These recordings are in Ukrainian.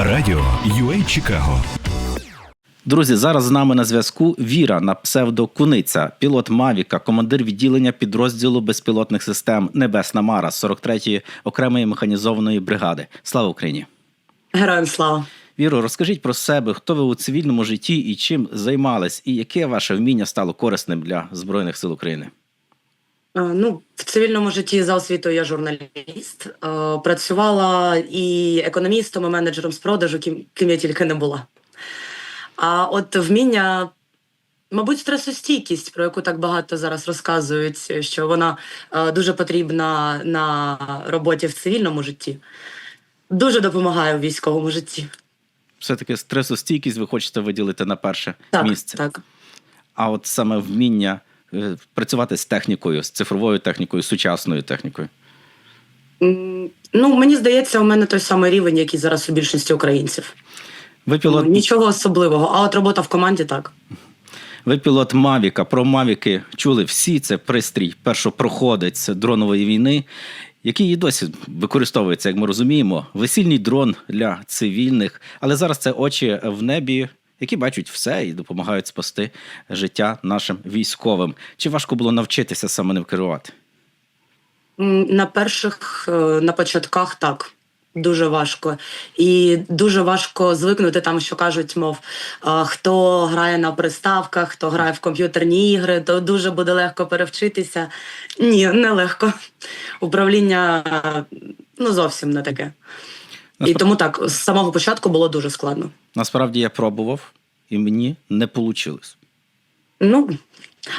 Радіо UA Чикаго. Друзі, зараз з нами на зв'язку Віра на псевдо Куниця, пілот Мавіка, командир відділення підрозділу безпілотних систем Небесна Мара 43-ї окремої механізованої бригади. Слава Україні! Героям слава. Віро, розкажіть про себе, хто ви у цивільному житті і чим займались, і яке ваше вміння стало корисним для Збройних сил України? Ну, в цивільному житті за освітою я журналіст. Працювала і економістом, і менеджером з продажу, ким, ким я тільки не була. А от вміння, мабуть, стресостійкість, про яку так багато зараз розказують, що вона дуже потрібна на роботі в цивільному житті. Дуже допомагає у військовому житті. Все-таки стресостійкість ви хочете виділити на перше Так, місце. так. А от саме вміння працювати з технікою, з цифровою технікою, сучасною технікою. Ну, мені здається, у мене той самий рівень, який зараз у більшості українців. Ви пілот, Ну, Нічого особливого, а от робота в команді так. ви пілот Мавіка. Про Мавіки чули всі. Це пристрій першопроходець дронової війни, який і досі використовується, як ми розуміємо, весільний дрон для цивільних, але зараз це очі в небі. Які бачать все і допомагають спасти життя нашим військовим. Чи важко було навчитися саме ним керувати? На перших, е, на початках так. Дуже важко. І дуже важко звикнути там, що кажуть, мов, хто грає на приставках, хто грає в комп'ютерні ігри, то дуже буде легко перевчитися. Ні, не легко. Управління е, ну зовсім не таке. І тому так, з самого початку було дуже складно. Насправді я пробував, і мені не вийшло. Ну,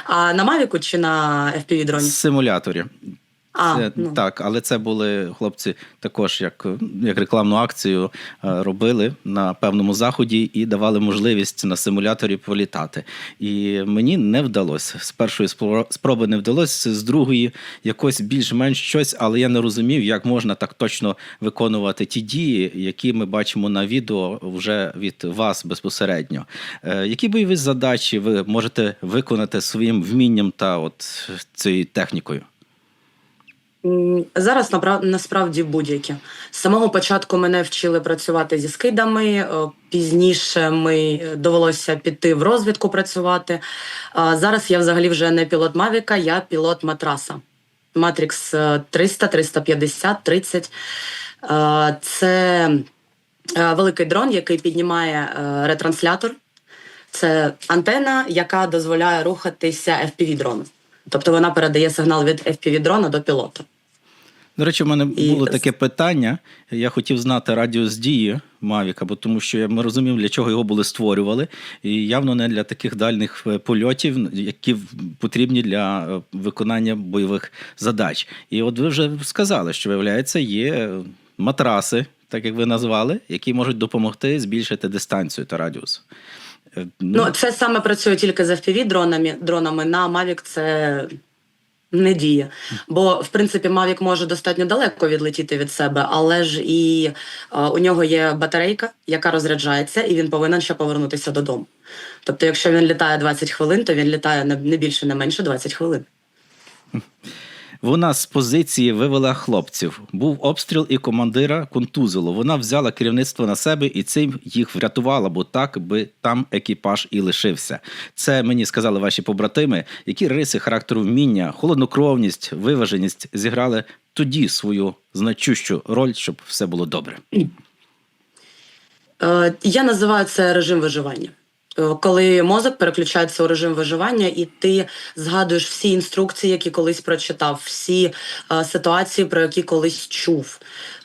а на Мавіку чи на FPV дроні? З симуляторів. А, Це, ну. Так, але це були хлопці також як, як рекламну акцію е, робили на певному заході і давали можливість на симуляторі політати. І мені не вдалося. З першої спро- спроби не вдалося, з другої якось більш-менш щось, але я не розумів, як можна так точно виконувати ті дії, які ми бачимо на відео вже від вас безпосередньо. Е, Які бойові задачі ви можете виконати своїм вмінням та от цією технікою? Зараз насправді будь-які. З самого початку мене вчили працювати зі скидами. е, Пізніше ми е, довелося піти в розвідку працювати. Зараз я взагалі вже не пілот Мавіка, я пілот матраса. Матрікс е, 300, 350, 30. Е, Це е, великий дрон, який піднімає ретранслятор. Це антена, яка дозволяє рухатися FPV-дрону. Тобто вона передає сигнал від FPV-дрона до пілота. До речі, в мене І- було таке питання. Я хотів знати радіус дії Мавіка, бо тому що я- ми розуміємо, для чого його були створювали, і явно не для таких дальних е, польотів, які потрібні для е, виконання бойових задач. І от ви вже сказали, що виявляється, є матраси, так як ви назвали, які можуть допомогти збільшити дистанцію та радіус. Е, Ну, це саме працює тільки з FPV дронами. дронами. На Mavic це не діє. Бо, в принципі, Mavic може достатньо далеко відлетіти від себе, але ж і е, у нього є батарейка, яка розряджається, і він повинен ще повернутися додому. Тобто, якщо він літає 20 хвилин, то він літає не більше, не менше 20 хвилин. Вона з позиції вивела хлопців. Був обстріл і командира контузило. Вона взяла керівництво на себе і цим їх врятувала, бо так би там екіпаж і лишився. Це мені сказали ваші побратими, які риси характеру вміння, холоднокровність, виваженість зіграли тоді свою значущу роль, щоб все було добре. Е, Я називаю це режим виживання. Е, Коли мозок переключається у режим виживання, і ти згадуєш всі інструкції, які колись прочитав, всі е, ситуації, про які колись чув.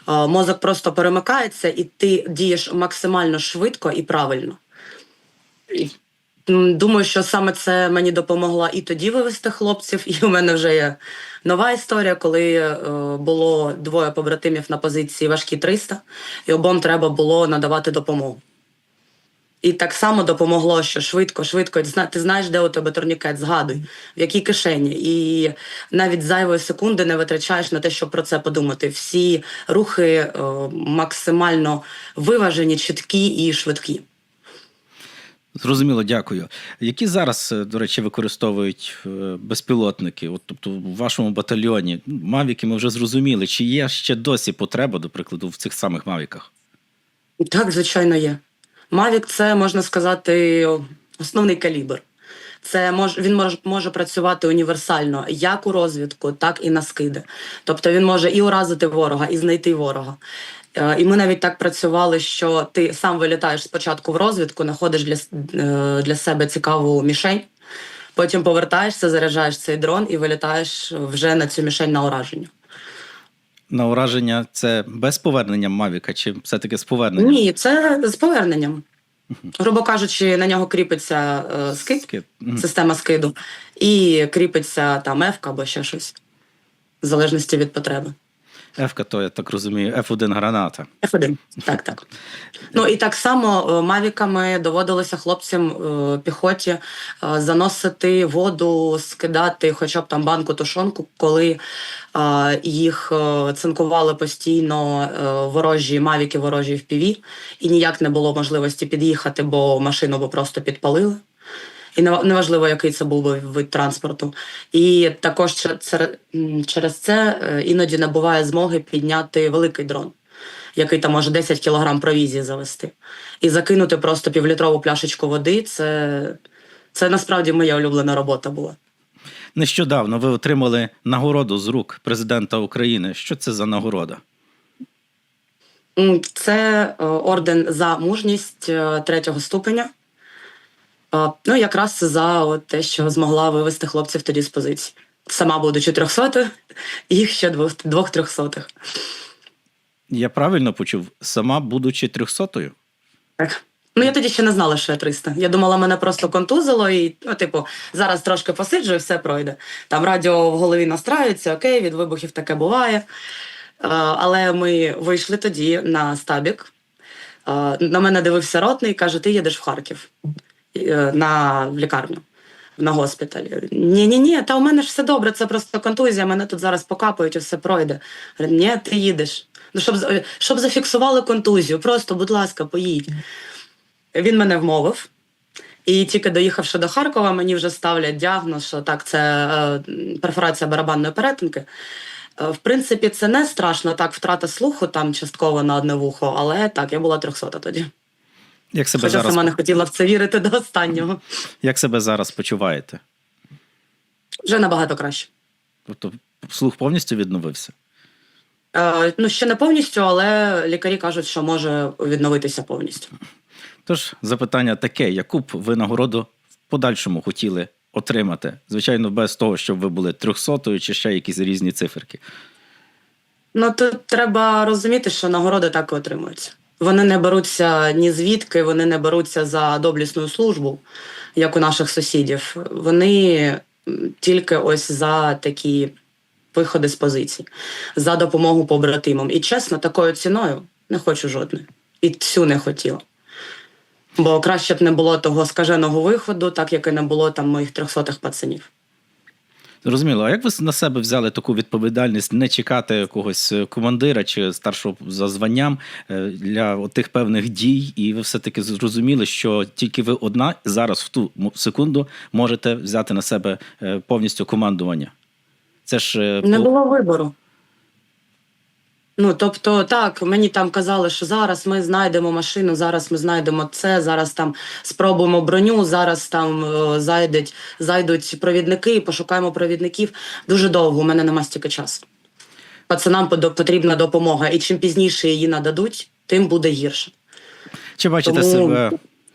Е, Мозок просто перемикається, і ти дієш максимально швидко і правильно. Думаю, що саме це мені допомогло і тоді вивести хлопців. І у мене вже є нова історія, коли е, було двоє побратимів на позиції важкі 300, і обом треба було надавати допомогу. І так само допомогло, що швидко, швидко. Ти знаєш, де у тебе турнікет, згадуй, в якій кишені. І навіть зайвої секунди не витрачаєш на те, щоб про це подумати. Всі рухи е, максимально виважені, чіткі і швидкі. Зрозуміло, дякую. Які зараз, е, до речі, використовують е, безпілотники? От, тобто, в вашому батальйоні Мавіки ми вже зрозуміли, чи є ще досі потреба, до прикладу, в цих самих Мавіках? Так, звичайно, є. Мавік це можна сказати основний калібр. Це мож, він може, може працювати універсально як у розвідку, так і на скиди. Тобто він може і уразити ворога, і знайти ворога. Е, І ми навіть так працювали, що ти сам вилітаєш спочатку в розвідку, знаходиш для, е, для себе цікаву мішень, потім повертаєшся, заряджаєш цей дрон і вилітаєш вже на цю мішень на ураження. На ураження це без повернення Мавіка, чи все-таки з поверненням? Ні, це з поверненням. Грубо кажучи, на нього кріпиться е, скид, Скид. Система скиду, і кріпиться там F або ще щось, в залежності від потреби. F-ка, то я так розумію, F1 граната. F1. Так, так. Ну і так само е, мавіками доводилося хлопцям е, піхоті е, заносити воду, скидати хоча б там банку тушонку, коли їх цинкували постійно ворожі мавіки, ворожі в піві, і ніяк не було можливості під'їхати, бо машину би просто підпалили. І неважливо, який це був би вид транспорту. І також через це е, іноді не буває змоги підняти великий дрон, який там може 10 кілограм провізії завести. І закинути просто півлітрову пляшечку води. Це, це насправді моя улюблена робота була. Нещодавно ви отримали нагороду з рук президента України. Що це за нагорода? Це е, орден за мужність е, третього ступеня. Ну, якраз за от те, що змогла вивести хлопців тоді з позиції. Сама будучи трьохсотою, їх ще двох, двох трьохсотих. Я правильно почув, сама будучи трьохсотою? Так. Ну, я тоді ще не знала, що я 300. Я думала, мене просто контузило, і, ну, типу, зараз трошки посиджу і все пройде. Там радіо в голові настраюється, окей, від вибухів таке буває. Але ми вийшли тоді на стабік. На мене дивився ротний і каже: ти їдеш в Харків на в лікарню. На госпіталі. Ні, ні, ні, та у мене ж все добре, це просто контузія, мене тут зараз покапають і все пройде. Ні, ти їдеш. Ну, щоб, щоб зафіксували контузію, просто, будь ласка, поїдь. Він мене вмовив. І тільки доїхавши до Харкова, мені вже ставлять діагноз, що так, це е, перфорація барабанної перетинки. Е, в принципі, це не страшно, так, втрата слуху там частково на одне вухо, але так, я була 300 тоді. Як себе, Хоча зараз, сама не хотіла в це вірити до останнього. як себе зараз почуваєте? Вже набагато краще. Тобто слух повністю відновився? Е, ну, ще не повністю, але лікарі кажуть, що може відновитися повністю. Тож запитання таке: яку б ви нагороду в подальшому хотіли отримати? Звичайно, без того, щоб ви були трьохсотою чи ще якісь різні циферки. Ну тут треба розуміти, що нагороди так і отримуються. Вони не беруться ні звідки, вони не беруться за доблісну службу, як у наших сусідів. Вони тільки ось за такі виходи з позицій, за допомогу побратимам. І чесно, такою ціною не хочу жодної. І цю не хотіла. Бо краще б не було того скаженого виходу, так як і не було там моїх трьохсотих пацанів. Зрозуміло, а як ви на себе взяли таку відповідальність не чекати якогось е, командира чи старшого за званням е, для тих певних дій, і ви все-таки зрозуміли, що тільки ви одна зараз в ту секунду можете взяти на себе е, повністю командування? Це ж Не було вибору. Ну, тобто, так, мені там казали, що зараз ми знайдемо машину, зараз ми знайдемо це, зараз там спробуємо броню, зараз там е, зайдуть, зайдуть провідники, пошукаємо провідників. Дуже довго, у мене нема стільки часу. Пацанам потрібна допомога, і чим пізніше її нададуть, тим буде гірше. чи бачите тому- себе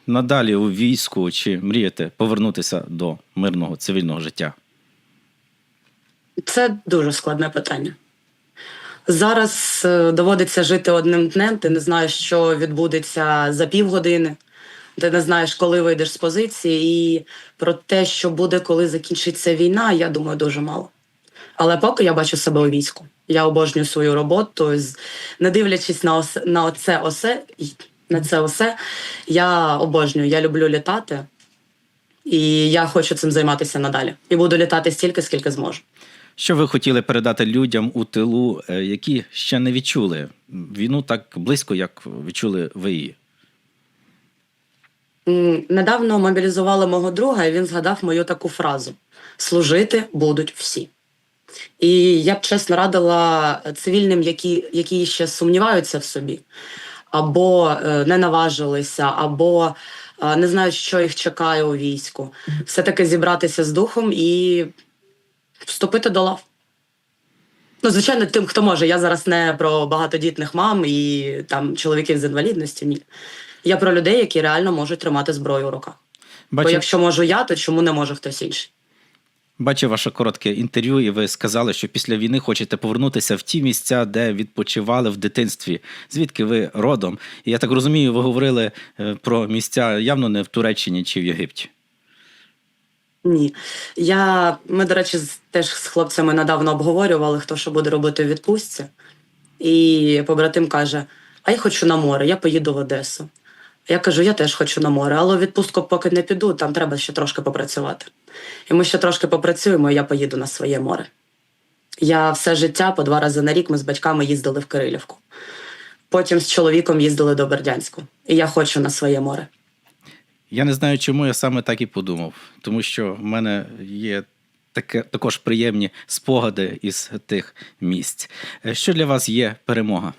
надалі у війську, чи мрієте повернутися до мирного цивільного життя? Це дуже складне питання. Зараз е, доводиться жити одним днем. Ти не знаєш, що відбудеться за півгодини. Ти не знаєш, коли вийдеш з позиції, і про те, що буде, коли закінчиться війна, я думаю, дуже мало. Але поки я бачу себе у війську. Я обожнюю свою роботу. Не дивлячись на осе, на оце осе, на це осе, я обожнюю. Я люблю літати, і я хочу цим займатися надалі. І буду літати стільки, скільки зможу. Що ви хотіли передати людям у тилу, е, які ще не відчули війну так близько, як відчули ви її? Недавно мобілізували мого друга, і він згадав мою таку фразу: служити будуть всі. І я б чесно радила цивільним, які, які ще сумніваються в собі. або е, не наважилися, або е, не знають, що їх чекає у війську. Все-таки зібратися з духом і вступити до лав. Ну, звичайно, тим, хто може. Я зараз не про багатодітних мам і там чоловіків з інвалідністю. Ні. Я про людей, які реально можуть тримати зброю у руках. Бо якщо можу я, то чому не може хтось інший? бачив ваше коротке інтерв'ю, і ви сказали, що після війни хочете повернутися в ті місця, де відпочивали в дитинстві. Звідки ви родом? І я так розумію, ви говорили е, про місця явно не в Туреччині чи в Єгипті. Ні. Я, ми, до речі, теж з хлопцями недавно обговорювали, хто що буде робити у відпустці. І побратим каже: А я хочу на море, я поїду в Одесу. Я кажу, я теж хочу на море, але відпустку поки не піду, там треба ще трошки попрацювати. І ми ще трошки попрацюємо, і я поїду на своє море. Я все життя по два рази на рік ми з батьками їздили в Кирилівку. Потім з чоловіком їздили до Бердянську. І я хочу на своє море. Я не знаю, чому я саме так і подумав, тому що в мене є таке, також приємні спогади із тих місць. Е, Що для вас є перемога?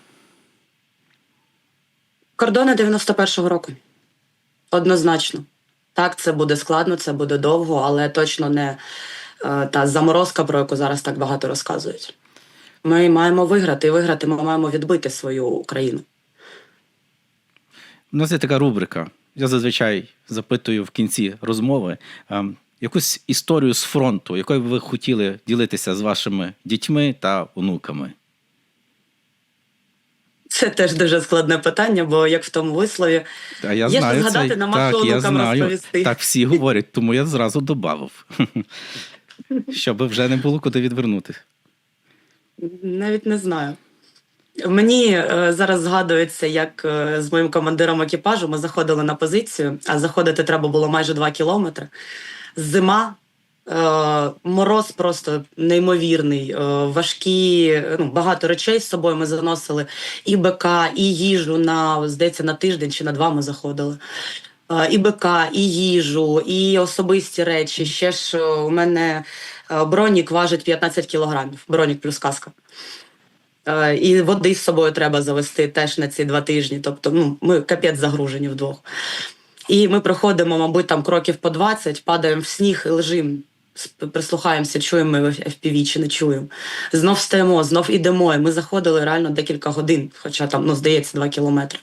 Кордони 91-го року. Однозначно. Так, це буде складно, це буде довго, але точно не е, та заморозка, про яку зараз так багато розказують. Ми маємо виграти, і виграти ми маємо відбити свою Україну. У нас є така рубрика. Я зазвичай запитую в кінці розмови якусь історію з фронту, якою б ви хотіли ділитися з вашими дітьми та онуками. Це теж дуже складне питання, бо як в тому вислові, А я Є що згадати, цей- нема що онукам знаю. розповісти. Так всі говорять, тому я зразу додав. Щоб вже не було куди відвернути. навіть не знаю. Мені е, зараз згадується, як е, з моїм командиром екіпажу ми заходили на позицію, а заходити треба було майже 2 кілометри. Зима, е, мороз просто неймовірний, важкі, ну, багато речей з собою ми заносили. І БК, і їжу на, здається, на тиждень чи на два ми заходили. І БК, і їжу, і особисті речі. Ще ж у мене бронік важить 15 кілограмів. Бронік плюс каска. Е, І води з собою треба завести теж на ці два тижні. Тобто, ну, ми капець загружені вдвох. І ми проходимо, мабуть, там кроків по 20, падаємо в сніг і лежимо. Прислухаємося, чуємо ми FPV чи не чуємо. Знов встаємо, знов ідемо. І ми заходили реально декілька годин, хоча там, ну, здається, 2 кілометри.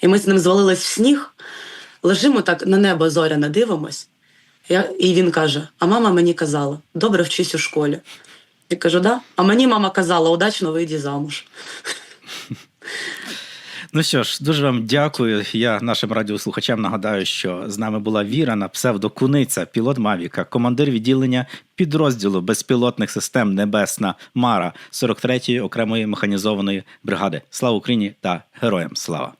І ми з ним звалились в сніг, лежимо так на небо зоряне, дивимось. Я, і він каже: А мама мені казала, добре вчись у школі. Я кажу, да. А мені мама казала, удачно вийди замуж. Ну що ж, дуже вам дякую. Я нашим радіослухачам нагадаю, що з нами була Віра на псевдокуниця, пілот Мавіка, командир відділення підрозділу безпілотних систем Небесна Мара 43-ї окремої механізованої бригади. Слава Україні та героям слава!